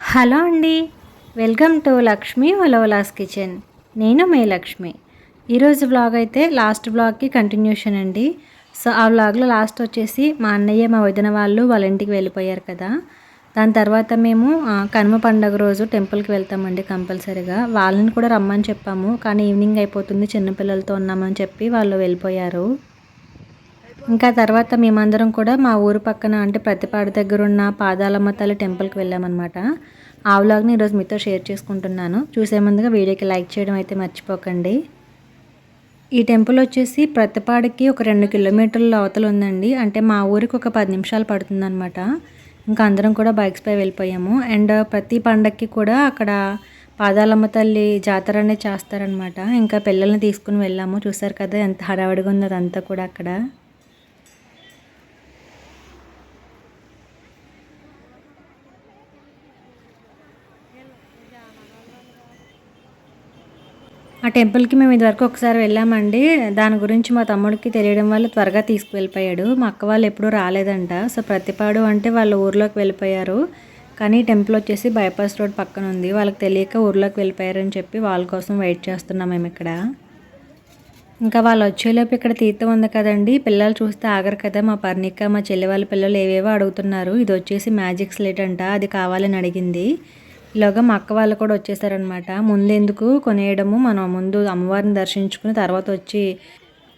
Hello అండి. Welcome to Lakshmi Valavala's kitchen. నేను మే లక్ష్మి. ఈరోజు బ్లాగ్ అయితే లాస్ట్ బ్లాగ్కి కంటిన్యూషన్ అండి. సో ఆ బ్లాగ్లో లాస్ట్ వచ్చేసి మా అన్నయ్య మా వదిన వాళ్ళు వాళ్ళ ఇంటికి వెళ్ళిపోయారు కదా. దాని తర్వాత మేము కనుమ పండగ రోజు టెంపుల్కి వెళ్తామండి కంపల్సరీగా. వాళ్ళని కూడా రమ్మని చెప్పాము. కానీ ఈవినింగ్ అయిపోతుంది చిన్నపిల్లలతో ఉన్నామని చెప్పి వాళ్ళు వెళ్ళిపోయారు. ఇంకా తర్వాత మేమందరం కూడా మా ఊరు పక్కన అంటే ప్రతిపాడు దగ్గర ఉన్న పాదాలమ్మ తల్లి టెంపుల్కి వెళ్ళామన్నమాట. ఆ వ్లాగ్ని ఈరోజు మీతో షేర్ చేసుకుంటున్నాను. చూసే ముందుగా వీడియోకి లైక్ చేయడం అయితే మర్చిపోకండి. ఈ టెంపుల్ వచ్చేసి ప్రతిపాడికి ఒక రెండు కిలోమీటర్ల అవతల ఉందండి. అంటే మా ఊరికి ఒక పది నిమిషాలు పడుతుందన్నమాట. ఇంకా అందరం కూడా బైక్స్పై వెళ్ళిపోయాము. అండ్ ప్రతి పండక్కి కూడా అక్కడ పాదాలమ్మ తల్లి జాతర అనేది చేస్తారనమాట ఇంకా పిల్లల్ని తీసుకుని వెళ్ళాము. చూసారు కదా ఎంత హడావిడిగా ఉంది అదంతా కూడా అక్కడ. టెంపుల్కి మేము ఇదివరకు ఒకసారి వెళ్ళామండి. దాని గురించి మా తమ్ముడికి తెలియడం వల్ల త్వరగా తీసుకువెళ్ళిపోయాడు. మా అక్క వాళ్ళు ఎప్పుడూ రాలేదంట. సో ప్రతిపాడు అంటే వాళ్ళ ఊర్లోకి వెళ్ళిపోయారు. కానీ టెంపుల్ వచ్చేసి బైపాస్ రోడ్ పక్కన ఉంది. వాళ్ళకి తెలియక ఊర్లోకి వెళ్ళిపోయారని చెప్పి వాళ్ళ కోసం వెయిట్ చేస్తున్నాం మేము ఇక్కడ. ఇంకా వాళ్ళు వచ్చేలోపు ఇక్కడ తీర్థం ఉంది కదండి. పిల్లలు చూస్తే ఆగరు కదా. మా పర్ణిక మా చెల్లి వాళ్ళ పిల్లలు ఏవేవో అడుగుతున్నారు. ఇది వచ్చేసి మ్యాజిక్ స్లేట్ అంట. అది కావాలని అడిగింది. ఇలాగా మా అక్క వాళ్ళు కూడా వచ్చేసారనమాట. ముందెందుకు కొనేయడము మనం ముందు అమ్మవారిని దర్శించుకుని తర్వాత వచ్చి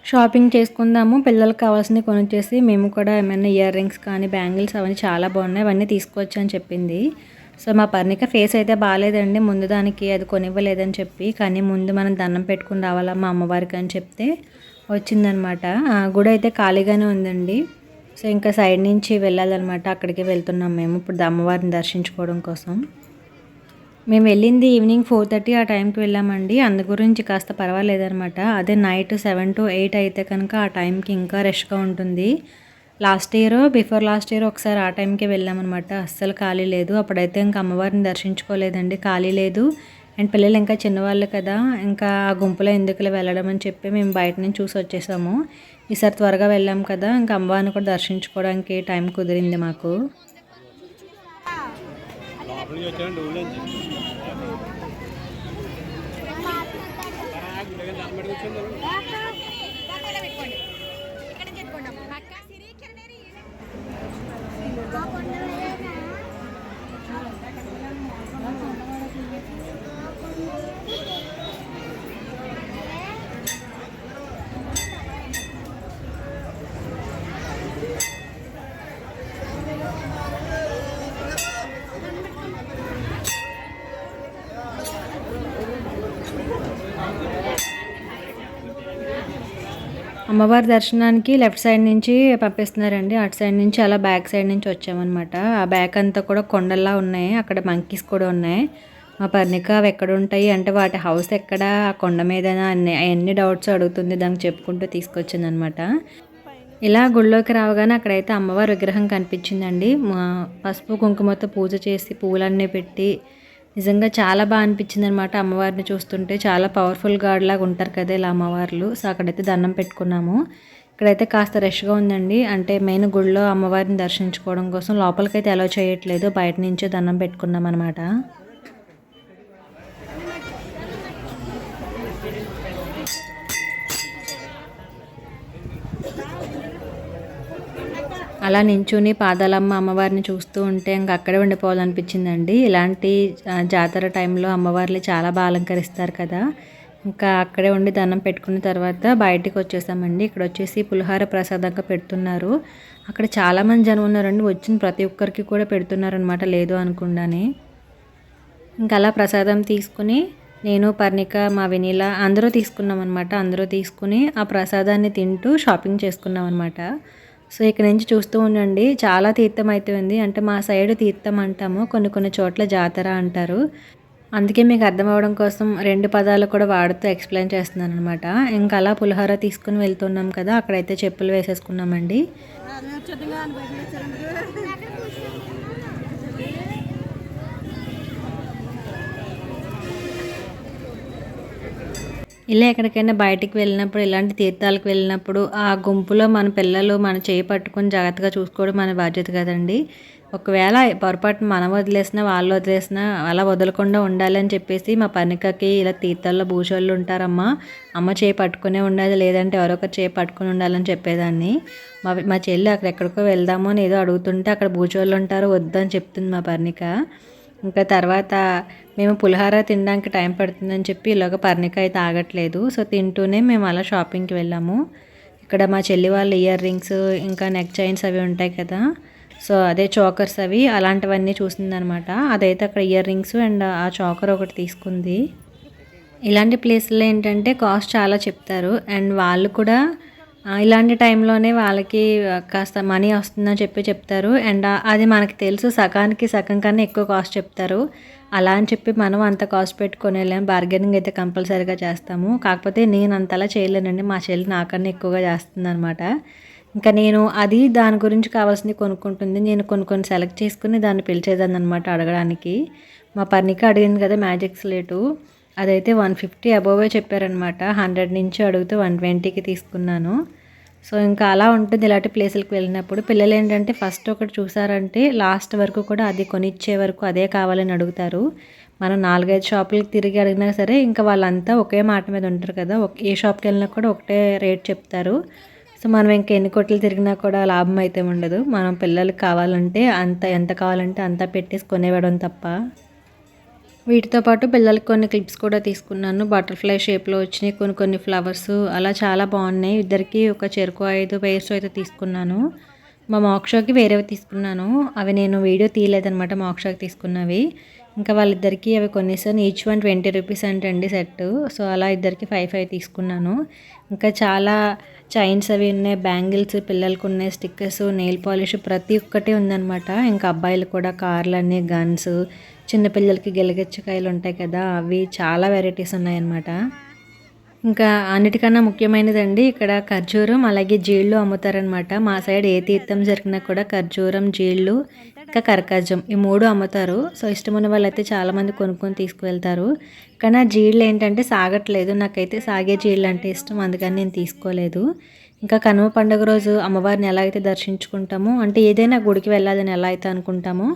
షాపింగ్ చేసుకుందాము పిల్లలకు కావాల్సినవి కొనుక్చేసి మేము కూడా ఏమైనా ఇయర్ రింగ్స్ కానీ బ్యాంగిల్స్ అవన్నీ చాలా బాగున్నాయి అవన్నీ తీసుకోవచ్చు అని చెప్పింది. సో మా పర్ణిక ఫేస్ అయితే బాగాలేదండి ముందు దానికి అది కొనివ్వలేదని చెప్పి కానీ ముందు మనం దండం పెట్టుకుని రావాలా మా అమ్మవారికి అని చెప్తే వచ్చిందనమాట. ఆ గుడి అయితే ఖాళీగానే ఉందండి. సో ఇంకా సైడ్ నుంచి వెళ్ళాలన్నమాట అక్కడికి వెళ్తున్నాం మేము ఇప్పుడు అమ్మవారిని దర్శించుకోవడం కోసం. మేము వెళ్ళింది ఈవినింగ్ ఫోర్ థర్టీ ఆ టైంకి వెళ్ళామండి. అందు గురించి కాస్త పర్వాలేదనమాట అదే నైట్ సెవెన్ టు ఎయిట్ అయితే కనుక ఆ టైంకి ఇంకా రష్గా ఉంటుంది. Last year before last year ఒకసారి ఆ టైంకి వెళ్ళామన్నమాట. అస్సలు ఖాళీ లేదు. అప్పుడైతే ఇంకా అమ్మవారిని దర్శించుకోలేదండి. ఖాళీ లేదు. అండ్ పిల్లలు ఇంకా చిన్నవాళ్ళు కదా ఇంకా ఆ గుంపులో ఎందుకు వెళ్ళడం అని చెప్పి మేము బయట నుంచి చూసి వచ్చేసాము. ఈసారి త్వరగా వెళ్ళాం కదా ఇంకా అమ్మవారిని కూడా దర్శించుకోవడానికి టైం కుదిరింది మాకు. లోపలికి వచ్చాను అమ్మవారి దర్శనానికి లెఫ్ట్ సైడ్ నుంచి పంపిస్తున్నారండి. అటు సైడ్ నుంచి అలా బ్యాక్ సైడ్ నుంచి వచ్చామన్నమాట. ఆ బ్యాక్ అంతా కూడా కొండల్లా ఉన్నాయి. అక్కడ మంకీస్ కూడా ఉన్నాయి. మా పర్ణిక అవి ఎక్కడ ఉంటాయి? అంటే వాటి హౌస్ ఎక్కడ? ఆ కొండ మీద అన్ని అన్ని డౌట్స్ అడుగుతుంది. దానికి చెప్పుకుంటూ తీసుకొచ్చిందనమాట ఇలా గుళ్ళోకి రావగానే అక్కడైతే అమ్మవారి విగ్రహం కనిపించిందండి. మా పసుపు కుంకుమతో పూజ చేసి పూలన్నీ పెట్టి నిజంగా చాలా బాగా అనిపించింది అనమాట అమ్మవారిని చూస్తుంటే. చాలా పవర్ఫుల్ గాడ్ లాగా ఉంటారు కదా ఇలా అమ్మవార్లు. సో అక్కడైతే దండం పెట్టుకున్నాము. ఇక్కడైతే కాస్త రష్గా ఉందండి. అంటే మెయిన్ గుడిలో అమ్మవారిని దర్శించుకోవడం కోసం లోపలికైతే అలో చేయట్లేదు. బయట నుంచే దండం పెట్టుకున్నాం అనమాట అలా నించుని పాదాలమ్మ అమ్మవారిని చూస్తూ ఉంటే ఇంకా అక్కడే ఉండిపోవాలనిపించిందండి. ఇలాంటి జాతర టైంలో అమ్మవార్లు చాలా బాగా అలంకరిస్తారు కదా. ఇంకా అక్కడే ఉండి దండం పెట్టుకున్న తర్వాత బయటికి వచ్చేసామండి. ఇక్కడ వచ్చేసి పులిహార ప్రసాదంగా పెడుతున్నారు. అక్కడ చాలామంది జనం ఉన్నారండి. వచ్చిన ప్రతి ఒక్కరికి కూడా పెడుతున్నారనమాట లేదు అనుకుండానే. ఇంకా అలా ప్రసాదం తీసుకుని నేను పర్ణిక మా వెనీల అందరూ తీసుకున్నాం అనమాట అందరూ తీసుకుని ఆ ప్రసాదాన్ని తింటూ షాపింగ్ చేసుకున్నాం అనమాట సో ఇక్కడ నుంచి చూస్తూ ఉండండి. చాలా తీర్థం అయితే ఉంది. అంటే మా సైడ్ తీర్థం అంటాము. కొన్ని కొన్ని చోట్ల జాతర అంటారు. అందుకే మీకు అర్థం అవ్వడం కోసం రెండు పదాలు కూడా వాడుతూ ఎక్స్ప్లెయిన్ చేస్తున్నాను అనమాట ఇంకా అలా పులిహోర తీసుకుని వెళ్తున్నాం కదా అక్కడైతే చెప్పులు వేసేసుకున్నామండి. ఇలా ఎక్కడికైనా బయటికి వెళ్ళినప్పుడు ఇలాంటి తీర్థాలకు వెళ్ళినప్పుడు ఆ గుంపులో మన పిల్లలు మన చేయి పట్టుకొని జాగ్రత్తగా చూసుకోవడం మన బాధ్యత కదండి. ఒకవేళ పొరపాటున మనం వదిలేసినా వాళ్ళు వదిలేసినా అలా వదలకుండా ఉండాలి అని చెప్పేసి మా పనికకి ఇలా తీర్థాల్లో భూషోళ్ళు ఉంటారమ్మా. అమ్మ చేయి పట్టుకునే ఉండాలి లేదంటే ఎవరో ఒకరు చేయి పట్టుకుని ఉండాలని చెప్పేదాన్ని. మా మా చెల్లి అక్కడ ఎక్కడికో వెళ్దాము అని ఏదో అడుగుతుంటే అక్కడ భూచోళ్ళు ఉంటారు వద్దని చెప్తుంది మా పర్ణిక. ఇంకా తర్వాత మేము పులిహార తినడానికి టైం పడుతుందని చెప్పి ఇలాగ పర్ణిక అయితే ఆగట్లేదు సో తింటూనే మేము అలా షాపింగ్కి వెళ్ళాము. ఇక్కడ మా చెల్లి వాళ్ళ ఇయర్ రింగ్స్ ఇంకా నెక్ చైన్స్ అవి ఉంటాయి కదా. సో అదే చోకర్స్ అవి అలాంటివన్నీ చూసిందనమాట. అదైతే అక్కడ ఇయర్ రింగ్స్ అండ్ ఆ చోకర్ ఒకటి తీసుకుంది. ఇలాంటి ప్లేస్లో ఏంటంటే కాస్ట్ చాలా చెప్తారు. అండ్ వాళ్ళు కూడా ఇలాంటి టైంలోనే వాళ్ళకి కాస్త మనీ వస్తుందని చెప్పి చెప్తారు. అండ్ అది మనకి తెలుసు సగానికి సగం కన్నా ఎక్కువ కాస్ట్ చెప్తారు. అలా అని చెప్పి మనం అంత కాస్ట్ పెట్టుకొని వెళ్ళాము బార్గెనింగ్ అయితే కంపల్సరీగా చేస్తాము. కాకపోతే నేను అంతలా చేయలేనండి. మా చెల్లి నాకన్నా ఎక్కువగా చేస్తుంది అనమాట ఇంకా నేను అది దాని గురించి కావాల్సింది కొనుక్కుంటుంది. నేను కొన్ని కొన్ని సెలెక్ట్ చేసుకుని దాన్ని పిలిచేదాన్ని అనమాట అడగడానికి. మా పర్ణిక అడిగింది కదా మ్యాజిక్ స్లేటు. అదైతే వన్ ఫిఫ్టీ అబోవే చెప్పారనమాట హండ్రెడ్ నుంచి అడిగితే వన్ ట్వంటీకి తీసుకున్నాను. సో ఇంకా అలా ఉంటుంది ఇలాంటి ప్లేసులకు వెళ్ళినప్పుడు. పిల్లలు ఏంటంటే ఫస్ట్ ఒకటి చూసారంటే లాస్ట్ వరకు కూడా అది కొనిచ్చే వరకు అదే కావాలని అడుగుతారు. మనం నాలుగైదు షాపులకు తిరిగి అడిగినా సరే ఇంకా వాళ్ళంతా ఒకే మాట మీద ఉంటారు కదా. ఒక ఏ షాప్కి వెళ్ళినా కూడా ఒకటే రేట్ చెప్తారు. సో మనం ఇంకా ఎన్ని కొట్లు తిరిగినా కూడా లాభం అయితే ఉండదు. మనం పిల్లలకి కావాలంటే అంత ఎంత కావాలంటే అంత పెట్టేసి కొనేవ్వడం తప్ప. వీటితో పాటు పిల్లలకి కొన్ని క్లిప్స్ కూడా తీసుకున్నాను. బటర్ఫ్లై షేప్లో వచ్చినాయి. కొన్ని కొన్ని ఫ్లవర్స్. అలా చాలా బాగున్నాయి. ఇద్దరికి ఒక చెరుకు ఐదు పేర్స్ అయితే తీసుకున్నాను. మా మోక్షోకి వేరేవి తీసుకున్నాను. అవి నేను వీడియో తీయలేదనమాట మోక్షోకి తీసుకున్నవి. ఇంకా వాళ్ళిద్దరికి అవి కొన్నిసార్లు ఈచ్ వన్ ట్వంటీ రూపీస్ అంటండి సెట్ సో అలా ఇద్దరికి ఫైవ్ ఫైవ్ తీసుకున్నాను. ఇంకా చాలా చైన్స్ అవి ఉన్నాయి. బ్యాంగిల్స్ పిల్లలకు ఉన్నాయి. స్టిక్కర్స్ నెయిల్ పాలిష్ ప్రతి ఒక్కటి ఉందన్నమాట. ఇంకా అబ్బాయిలు కూడా కార్లు గన్స్ చిన్నపిల్లలకి గెలగెచ్చకాయలు ఉంటాయి కదా అవి చాలా వెరైటీస్ ఉన్నాయన్నమాట. ఇంకా అన్నిటికన్నా ముఖ్యమైనదండి ఇక్కడ ఖర్జూరం అలాగే జీళ్ళు అమ్ముతారనమాట మా సైడ్ ఏ తీర్థం జరిగినా కూడా ఖర్జూరం జీళ్ళు ఇంకా కరకాజం ఈ మూడు అమ్ముతారు. సో ఇష్టమున్న వాళ్ళైతే చాలామంది కొనుక్కొని తీసుకువెళ్తారు. కానీ ఆ జీళ్ళు ఏంటంటే సాగట్లేదు. నాకైతే సాగే జీళ్ళు అంటే ఇష్టం అందుకని నేను తీసుకోలేదు. ఇంకా కనుమ పండుగ రోజు అమ్మవారిని ఎలా అయితే దర్శించుకుంటామో అంటే ఏదైనా గుడికి వెళ్ళాలని ఎలా అయితే అనుకుంటామో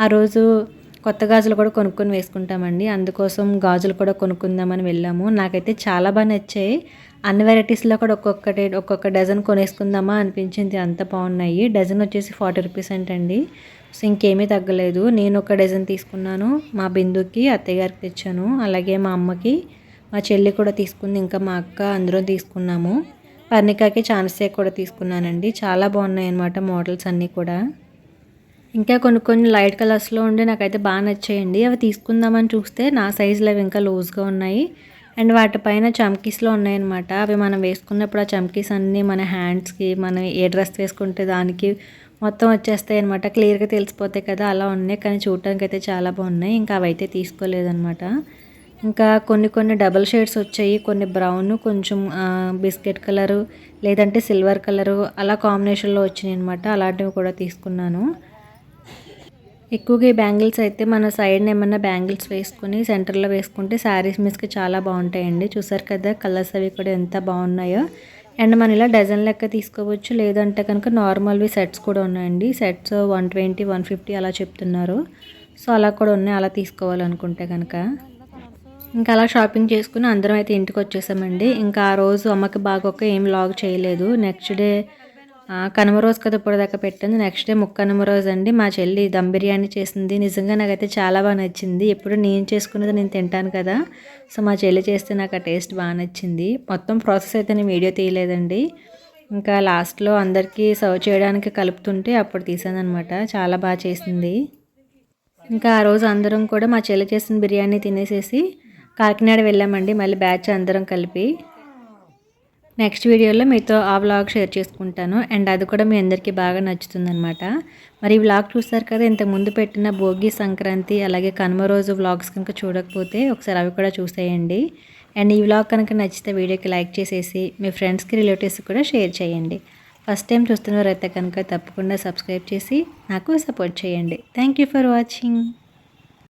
ఆ రోజు కొత్త గాజులు కూడా కొనుక్కొని వేసుకుంటామండి. అందుకోసం గాజులు కూడా కొనుక్కుందామని వెళ్ళాము. నాకైతే చాలా బాగా నచ్చాయి. అన్ని వెరైటీస్లో కూడా ఒక్కొక్కటి ఒక్కొక్క డజన్ కొనేసుకుందామా అనిపించింది. అంత బాగున్నాయి. డజన్ వచ్చేసి ఫార్టీ రూపీస్ అంటండి. సో ఇంకేమీ తగ్గలేదు. నేను ఒక డజన్ తీసుకున్నాను. మా బిందుకి అత్తయ్య గారికి తెచ్చాను. అలాగే మా అమ్మకి మా చెల్లి కూడా తీసుకుంది. ఇంకా మా అక్క అందరం తీసుకున్నాము. పర్ణికాకి ఛాన్సే కూడా తీసుకున్నానండి. చాలా బాగున్నాయి అన్నమాట మోడల్స్ అన్నీ కూడా. ఇంకా కొన్ని కొన్ని లైట్ కలర్స్లో ఉండి నాకైతే బాగా నచ్చాయండి. అవి తీసుకుందామని చూస్తే నా సైజులో అవి ఇంకా లూజ్గా ఉన్నాయి. అండ్ వాటిపైన చమ్కీస్లో ఉన్నాయన్నమాట. అవి మనం వేసుకున్నప్పుడు ఆ చమ్కీస్ అన్నీ మన హ్యాండ్స్కి మనం ఏ డ్రెస్ వేసుకుంటే దానికి మొత్తం వచ్చేస్తాయి అనమాట క్లియర్గా తెలిసిపోతాయి కదా అలా ఉన్నాయి. కానీ చూడటానికి అయితే చాలా బాగున్నాయి. ఇంకా అవైతే తీసుకోలేదన్నమాట. ఇంకా కొన్ని కొన్ని డబల్ షేడ్స్ వచ్చాయి. కొన్ని బ్రౌన్ కొంచెం బిస్కెట్ కలరు లేదంటే సిల్వర్ కలరు అలా కాంబినేషన్లో వచ్చినాయి అనమాట అలాంటివి కూడా తీసుకున్నాను. ఎక్కువగా ఈ బ్యాంగిల్స్ అయితే మన సైడ్ని ఏమన్నా బ్యాంగిల్స్ వేసుకుని సెంటర్లో వేసుకుంటే శారీస్ మీస్కి చాలా బాగుంటాయండి. చూసారు కదా కలర్స్ అవి కూడా ఎంత బాగున్నాయో. అండ్ మనం ఇలా డజన్ లెక్క తీసుకోవచ్చు. లేదంటే కనుక నార్మల్వి సెట్స్ కూడా ఉన్నాయండి. Sets one twenty one fifty అలా చెప్తున్నారు. సో అలా కూడా ఉన్నాయి. అలా తీసుకోవాలనుకుంటే కనుక. ఇంకా అలా షాపింగ్ చేసుకుని అందరం అయితే ఇంటికి వచ్చేసామండి. ఇంకా ఆ రోజు అమ్మకి బాగోక ఏం లాగ్ చేయలేదు. నెక్స్ట్ డే కనుమ రోజు కదా ఇప్పటిదాకా పెట్టింది. నెక్స్ట్ డే ముక్కనుమ రోజు అండి. మా చెల్లి దమ్ బిర్యానీ చేసింది. నిజంగా నాకైతే చాలా బాగా నచ్చింది. ఎప్పుడు నేను చేసుకున్నది నేను తింటాను కదా. సో మా చెల్లి చేస్తే నాకు ఆ టేస్ట్ బాగా నచ్చింది. మొత్తం ప్రాసెస్ అయితే నేను వీడియో తీయలేదండి. ఇంకా లాస్ట్లో అందరికీ సర్వ్ చేయడానికి కలుపుతుంటే అప్పుడు తీసాను అనమాట చాలా బాగా చేసింది. ఇంకా ఆ రోజు అందరం కూడా మా చెల్లి చేసిన బిర్యానీ తినేసేసి కాకినాడ వెళ్ళామండి. మళ్ళీ బ్యాచ్ అందరం కలిపి. నెక్స్ట్ వీడియోలో మీతో ఆ వ్లాగ్ షేర్ చేసుకుంటాను. అండ్ అది కూడా మీ అందరికీ బాగా నచ్చుతుందనమాట మరి ఈ వ్లాగ్ చూస్తారు కదా ఇంతకు ముందు పెట్టిన భోగి సంక్రాంతి అలాగే కనుమ రోజు వ్లాగ్స్ కనుక చూడకపోతే ఒకసారి అవి కూడా చూసేయండి. అండ్ ఈ వ్లాగ్ కనుక నచ్చితే వీడియోకి లైక్ చేసేసి మీ ఫ్రెండ్స్కి రిలేటివ్స్కి కూడా షేర్ చేయండి. ఫస్ట్ టైం చూస్తున్నవారైతే కనుక తప్పకుండా సబ్స్క్రైబ్ చేసి నాకు సపోర్ట్ చేయండి. Thank you for watching.